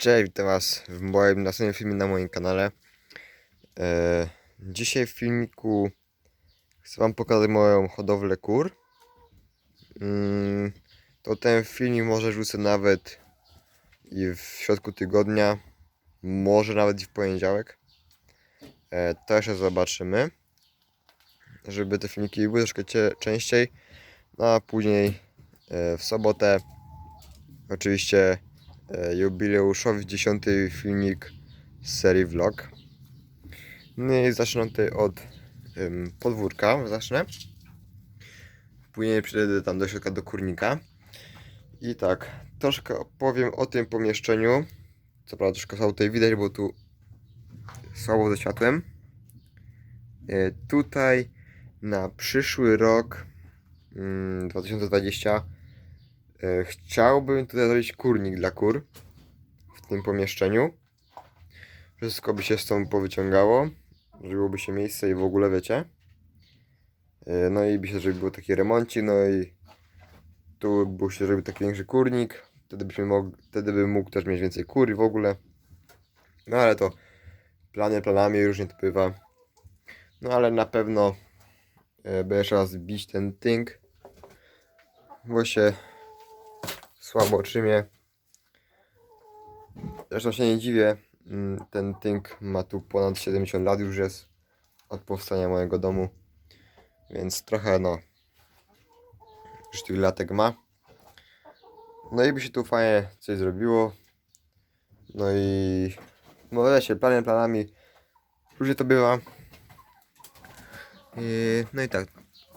Cześć, witam was w moim następnym filmie na moim kanale. E, dzisiaj w filmiku chcę wam pokazać moją hodowlę kur. Mm, to ten filmik może rzucę nawet i w środku tygodnia, może nawet i w poniedziałek. E, to jeszcze zobaczymy. Żeby te filmiki były troszkę cie- częściej. No a później e, w sobotę oczywiście jubileuszowy dziesiąty filmik z serii vlog. No i zacznę tutaj od ym, podwórka, zacznę. Później przejdę tam do środka do kurnika. I tak, troszkę opowiem o tym pomieszczeniu. Co prawda troszkę słabo tutaj widać, bo tu słabo ze światłem. E, tutaj na przyszły rok mm, 2020 E, Chciałbym tutaj zrobić kurnik dla kur w tym pomieszczeniu. Wszystko by się stąd powyciągało, żeby byłoby się miejsce i w ogóle wiecie. E, No i myślę, żeby był taki remoncik, no i tu był się zrobił taki większy kurnik. Wtedy, byśmy mogli, wtedy bym mógł też mieć więcej kur i w ogóle. No ale to plany planami, różnie to bywa. No ale na pewno e, będę jeszcze raz bić ten tynk. Bo się słabo otrzymie. Zresztą się nie dziwię, mm, ten tynk ma tu ponad 70 lat już jest od powstania mojego domu, więc trochę no, już tych latek ma. No i by się tu fajnie coś zrobiło. No i no wiecie, plany planami różnie to bywa. I, no i tak,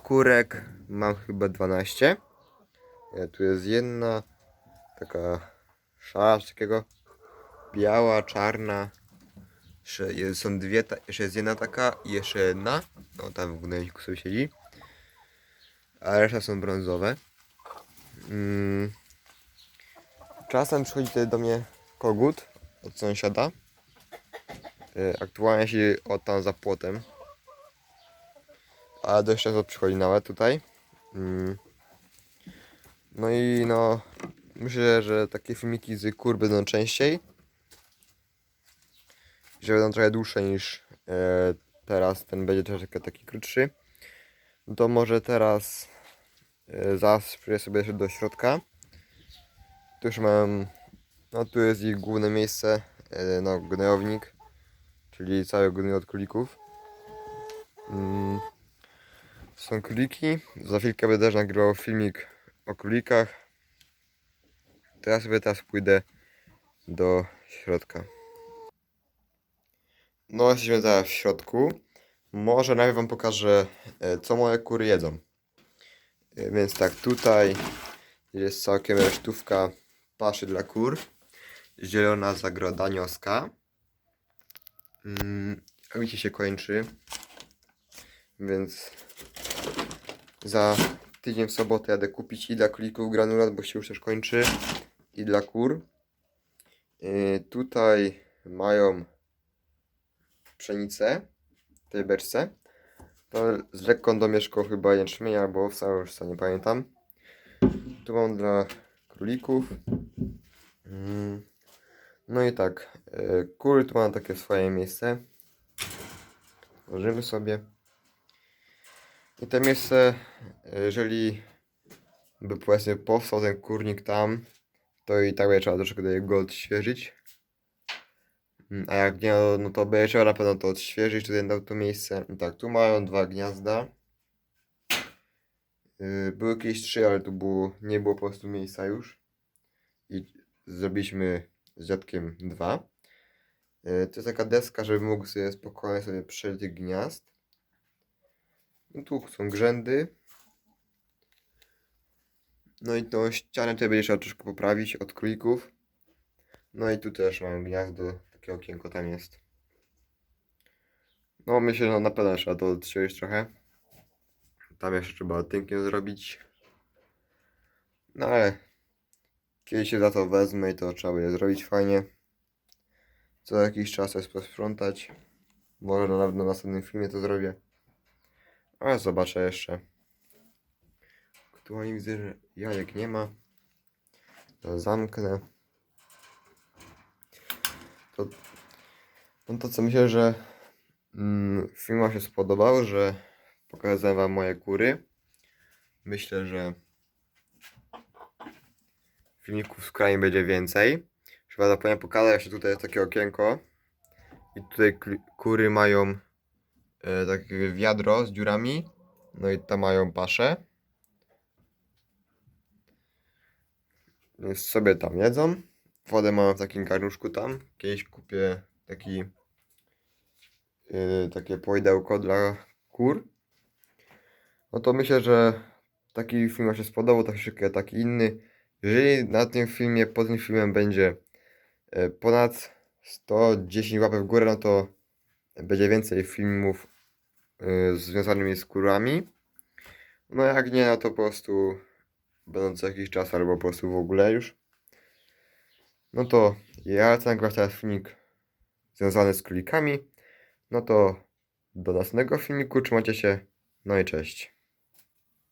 kurek mam chyba 12. E, Tu jest jedna, taka szara, takiego biała, czarna. Jeszcze są dwie, jeszcze jest jedna taka i jeszcze jedna. No tam w gnojniku sobie siedzi. A reszta są brązowe. Mm. Czasem przychodzi tutaj do mnie kogut od sąsiada. E, Aktualnie siedzi o tam za płotem. Ale dość często przychodzi nawet tutaj. Mm. No i no, myślę, że takie filmiki z kur będą częściej. Że będą trochę dłuższe niż e, teraz, ten będzie troszeczkę taki krótszy. No to może teraz e, zaraz przyjdę sobie do środka. Tu już mam, no tu jest ich główne miejsce, e, no gnojownik, czyli cały gnój od królików. Mm. Są króliki. Za chwilkę będę też nagrywał filmik o królikach. Ja sobie teraz pójdę do środka. No, jesteśmy teraz w środku. Może najpierw Wam pokażę, e, co moje kury jedzą. E, Więc tak, tutaj jest całkiem resztówka paszy dla kur. Zielona zagroda nioska. Mm, a mi się kończy. Więc za tydzień w sobotę jadę kupić i dla królików granulat, bo się już też kończy. I dla kur. Yy, tutaj mają pszenicę w tej beczce. To z lekką domieszką chyba jęczmienia albo owsa, już co nie pamiętam. Tu mam dla królików. Mm. No i tak, yy, kury tu mam takie swoje miejsce. Włożymy sobie. I to miejsce, jeżeli by powiedzmy powstał ten kurnik tam, to i tak będzie trzeba troszkę go odświeżyć. Mm, A jak nie, no- to będzie trzeba na pewno to odświeżyć, tutaj dał to miejsce. Tak, tu mają dwa gniazda. Yy, Były kiedyś trzy, ale tu było, nie było po prostu miejsca już. I zrobiliśmy z dziadkiem dwa. Yy, To jest taka deska, żeby mógł sobie spokojnie sobie przejść gniazd. No tu są grzędy. No i tą ścianę tutaj będzie trzeba troszkę poprawić od królików. No i tu też mam gniazdo, takie okienko tam jest. No myślę, że na pewno trzeba to odciąć trochę. Tam jeszcze trzeba tynkiem zrobić. No ale kiedy się za to wezmę i to trzeba będzie zrobić fajnie. Co jakiś czas jest posprzątać. Może nawet na następnym filmie to zrobię. Ale zobaczę jeszcze. Aktualnie widzę, że jajek nie ma. To zamknę. to, no to co myślę, że mm, film się spodobał, że pokazałem Wam moje kury. Myślę, że filmików z kraju będzie więcej. Chyba zapomniałem pokazać, jeszcze tutaj takie okienko. I tutaj kury mają e, takie wiadro z dziurami. No i tam mają paszę. Sobie tam jedzą. Wodę mam w takim garnuszku tam. Kiedyś kupię taki yy, takie poidełko dla kur. No to myślę, że taki film się spodobał, troszeczkę taki inny. Jeżeli na tym filmie, pod tym filmem będzie e, ponad 110 łapek w górę, no to będzie więcej filmów y, związanymi z kurami. No jak nie, no to po prostu będą co jakiś czas albo po prostu w ogóle już. No to ja chcę nagrywać teraz filmik związany z królikami. No to do następnego filmiku, trzymajcie się, no i cześć.